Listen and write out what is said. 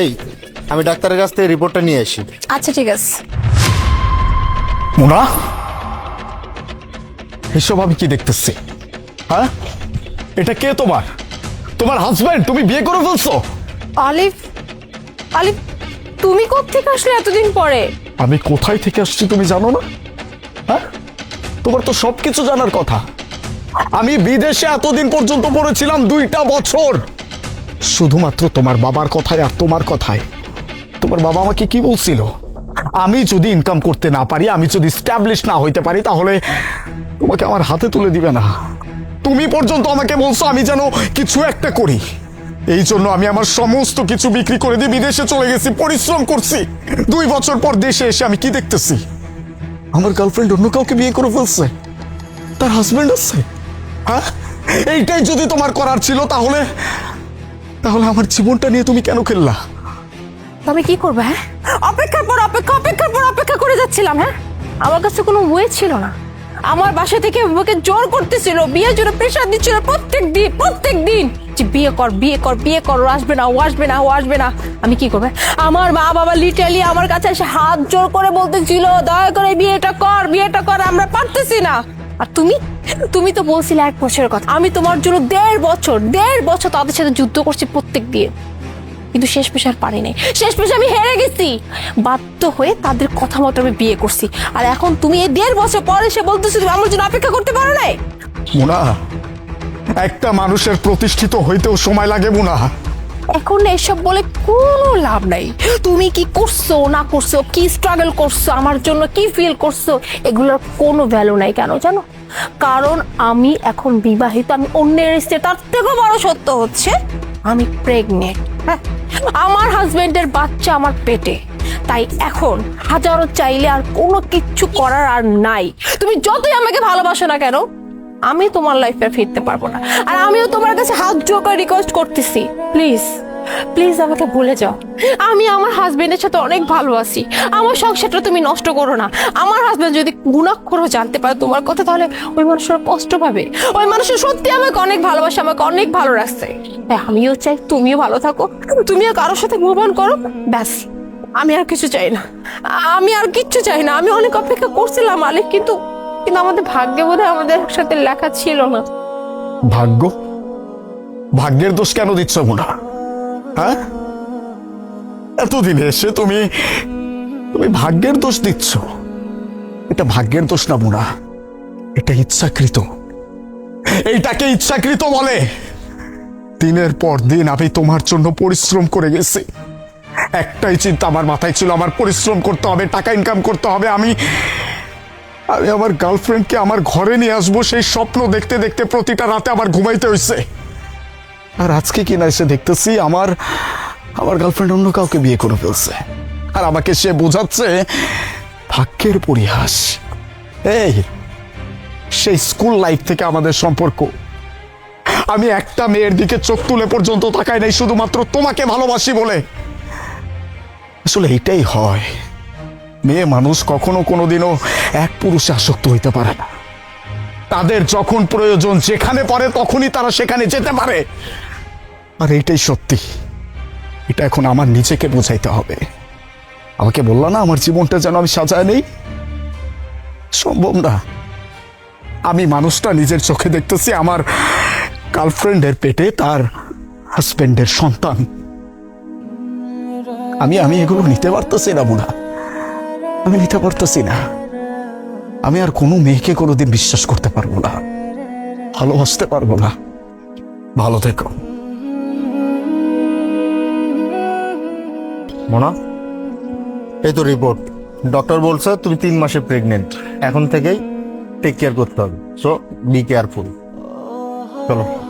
এই আমি ডাক্তারের কাছ থেকে রিপোর্টটা নিয়ে আসি। আচ্ছা ঠিক আছে। মোনা? এসব আমি কি দেখতেছি? হ্যাঁ? এটা কে তোমার? তোমার হাজব্যান্ড তুমি বিয়ে করে ফেলছো? অলিভ অলিভ তুমি কোত্থেকে আসলে এতদিন পরে? আমি কোথায় থেকে আসছি তুমি জানো না? হ্যাঁ? তোমার তো সবকিছু জানার কথা। আমি বিদেশে এতদিন পর্যন্ত পড়েছিলাম দুইটা বছর। শুধুমাত্র তোমার বাবার কথায় আর তোমার কথায়। তোমার বাবা আমাকে কি বলছিল? আমি যদি ইনকাম করতে না পারি, আমি যদি স্ট্যাবলিশ না হইতে পারি, তাহলে তোমাকে আমার হাতে তুলে দিবে না। তুমি পর্যন্ত আমাকে বলছো, আমি যেন কিছু একটা করি। এই জন্য আমি আমার সমস্ত কিছু বিক্রি করে দিয়ে বিদেশে চলে গেছি, পরিশ্রম করছি। দুই বছর পর দেশে এসে আমি কি দেখতেছি? আমার গার্লফ্রেন্ড অন্য কাউকে বিয়ে করে ফেলছে। তার হাজবেন্ড আছে। হ্যাঁ? এইটাই যদি তোমার করার ছিল, তাহলে তাহলে আমার জীবনটা নিয়ে তুমি কেন খেললা? আমি কি করবে হ্যাঁ? অপেক্ষার পর অপেক্ষা, অপেক্ষার পর অপেক্ষা করে যাচ্ছিলাম হ্যাঁ? আমার কাছে কোনো ওয়ে ছিল না। আমার বাসা থেকে আমাকে জোর করতেছিল, বিয়ের জন্য প্রেশার দিচ্ছিল প্রত্যেক দিন প্রত্যেক দিন। যে বিয়ে কর বিয়ে কর বিয়ে কর আসবে না, ও আসবে না, ও আসবে না। আমি কি করবে আমার মা বাবা লিটালি আমার কাছে এসে হাত জোর করে বলতেছিল, দয়া করে বিয়েটা কর বিয়েটা কর, আমরা পারতেছি না। আর তুমি? তুমি তো বলছিলে এক বছরের কথা। আমি তোমার জন্য দেড় বছর দেড় বছর তাদের সাথে যুদ্ধ করছি প্রত্যেক দিয়ে। কিন্তু শেষ পেশে আর পারি নাই। শেষ পেশে আমি হেরে গেছি। বাধ্য হয়ে তাদের কথা মতো আমি বিয়ে করছি। আর এখন তুমি এই দেড় বছর পরে সে বলতেছো তুমি আমার জন্য অপেক্ষা করতে পারো নাই? মুনা, একটা মানুষের প্রতিষ্ঠিত হইতেও সময় লাগে মুনা। এখন এসব বলে কোনো লাভ নাই। তুমি কি করছ, না করছ, কি স্ট্রাগল করছ, আমার জন্য কি ফিল করছ, এগুলোর কোনো ভ্যালু নাই কেন জানো? কারণ আমি এখন বিবাহিত, আমি অন্যের স্ত্রী, তার থেকেও বড় সত্য হচ্ছে আমি প্রেগনেন্ট হ্যাঁ? আমার হাজবেন্ডের বাচ্চা আমার পেটে। তাই এখন হাজারো চাইলে আর কোনো কিচ্ছু করার আর নাই। তুমি যতই আমাকে ভালোবাসো না কেন আমি তোমার লাইফে ফিরতে পারব না। আর আমিও তোমার কাছে হাত জোর রিকোয়েস্ট করতেছি। প্লিজ প্লিজ আমাকে ভুলে যাও। আমি আমার হাজবেন্ডের সাথে অনেক ভালো আছি। আমার সংসারটা তুমি নষ্ট করো না। আমার হাজবেন্ড যদি গুণাক্ষরও জানতে পারে তোমার কথা, তাহলে ওই মানুষের কষ্ট পাবে। ওই মানুষের সত্যি আমাকে অনেক ভালোবাসে, আমাকে অনেক ভালো রাখছে। তাই আমিও চাই তুমিও ভালো থাকো। তুমিও কারোর সাথে মুভ অন করো। ব্যাস, আমি আর কিছু চাই না। আমি আর কিচ্ছু চাই না। আমি অনেক অপেক্ষা করছিলাম মালিক, কিন্তু কিন্তু আমাদের ভাগ্যে বোধহয় আমাদের সাথে লেখা ছিল না। ভাগ্য? ভাগ্যের দোষ কেন দিচ্ছ মুনা? হ্যাঁ? এতদিন এসে তুমি তুমি ভাগ্যের দোষ দিচ্ছ। এটা ভাগ্যের দোষ না মুনা। এটা ইচ্ছাকৃত। এইটাকে ইচ্ছাকৃত বলে। দিনের পর দিন আমি তোমার জন্য পরিশ্রম করে গেছি। একটাই চিন্তা আমার মাথায় ছিল, আমার পরিশ্রম করতে হবে, টাকা ইনকাম করতে হবে। আমি আমি আমার গার্লফ্রেন্ডকে আমার ঘরে নিয়ে আসব, সেই স্বপ্ন দেখতে দেখতে প্রতিটা রাতে আমার ঘুমাইতে হয়েছে আর আজকে কিনা এসে দেখতেছি, আমার আমার গার্লফ্রেন্ড অন্য কাউকে বিয়ে করে ফেলছে। আর আমাকে সে বোঝাচ্ছে, ভাগ্যের পরিহাস। এই, সেই স্কুল লাইফ থেকে আমাদের সম্পর্ক। আমি একটা মেয়ের দিকে চোখ তুলে পর্যন্ত তাকাই নাই, শুধুমাত্র তোমাকে ভালোবাসি বলে। আসলে এইটাই হয়। মেয়ে মানুষ কখনো কোনোদিনও এক পুরুষে আসক্ত হইতে পারে না। তাদের যখন প্রয়োজন যেখানে পড়ে তখনই তারা সেখানে যেতে পারে। আর এইটাই সত্যি। এটা এখন আমার নিজেকে বোঝাইতে হবে। আমাকে বলল না, আমার জীবনটা যেন আমি সাজায় নেই? সম্ভব না। আমি মানুষটা নিজের চোখে দেখতেছি, আমার গার্লফ্রেন্ডের পেটে তার হাজবেন্ডের সন্তান। আমি আমি এগুলো নিতে পারতেছি না, মুনা। আমি নিতে পারতেছি না। আমি আর কোনো মেয়েকে কোনোদিন বিশ্বাস করতে পারব না। ভালোবাসতে পারব না। ভালো থেকো। মোনা? এই তো রিপোর্ট ডক্টর বলছে তুমি তিন মাসে প্রেগনেন্ট এখন থেকেই টেক কেয়ার করতে হবে। সো বি কেয়ারফুল চলো।